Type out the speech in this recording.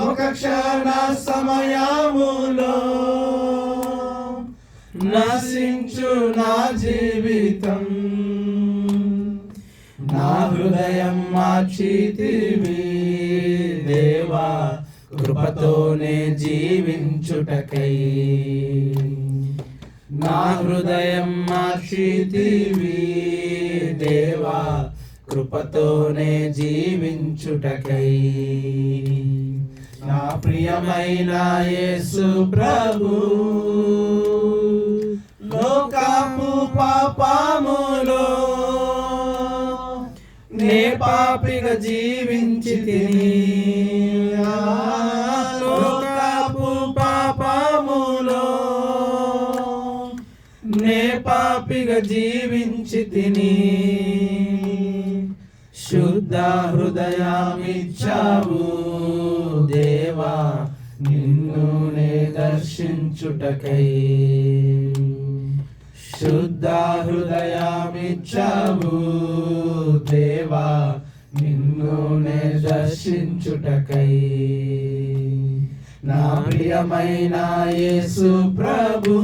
ఒక క్షణ సమయములో నశించు నా జీవితం. నా హృదయం మార్చితివి దేవా కృపతోనే జీవించుటకై. నా హృదయం మార్చితివి దేవా కృపతోనే జీవించుటకై. నా ప్రియమైన యేసు ప్రభు లోకపు పాపములో నే పాపిగా జీవించి తిని లోకపు పాపములో నే పాపిగా జీవించి తిని. శుద్ధ హృదయామిచ్చావు దేవా నిన్ను నే దర్శించుటకై. శుద్ధ హృదయామిచ్చావు దేవా నిన్ను నే దర్శించుటకై. నా ప్రియమైన యేసు ప్రభు